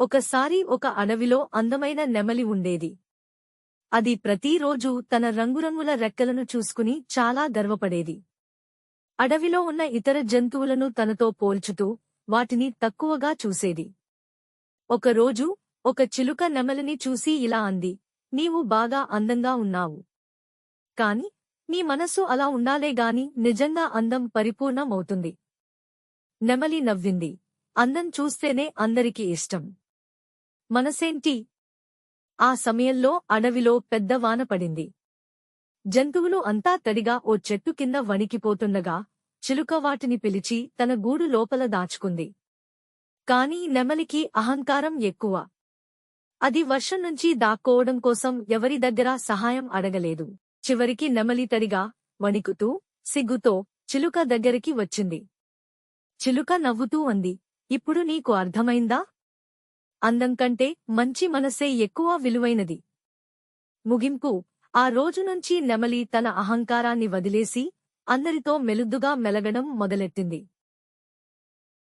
ఒకసారి ఒక అడవిలో అందమైన నెమలి ఉండేది. అది ప్రతిరోజూ తన రంగురంగుల రెక్కలను చూసుకుని చాలా గర్వపడేది. అడవిలో ఉన్న ఇతర జంతువులను తనతో పోల్చుతూ వాటిని తక్కువగా చూసేది. ఒకరోజు ఒక చిలుక నెమలిని చూసి ఇలా అంది నీవు బాగా అందంగా ఉన్నావు. కాని నీ మనస్సు అలా ఉండాలేగాని నిజంగా అందం పరిపూర్ణమవుతుంది. నెమలి నవ్వింది. అందం చూస్తేనే అందరికీ ఇష్టం. మనసేంటి? ఆ సమయంలో అడవిలో పెద్ద వాన పడింది. జంతువులు అంతా తడిగా ఓ చెట్టు కింద వణికిపోతుండగా చిలుక వాటిని పిలిచి తన గూడు లోపల దాచుకుంది. కాని నెమలికి అహంకారం ఎక్కువ. అది వర్షం నుంచి దాక్కోవడం కోసం ఎవరి దగ్గర సహాయం అడగలేదు. చివరికి నెమలి తడిగా వణికుతూ సిగ్గుతో చిలుక దగ్గరికి వచ్చింది. చిలుక నవ్వుతూ అంది ఇప్పుడు నీకు అర్థమైందా? అందం కంటే మంచి మనసే ఎక్కువ విలువైనది. ముగింపు ఆ రోజు నుంచి నెమలి తన అహంకారాన్ని వదిలేసి అందరితో మెలుద్దుగా మెలగడం మొదలెట్టింది.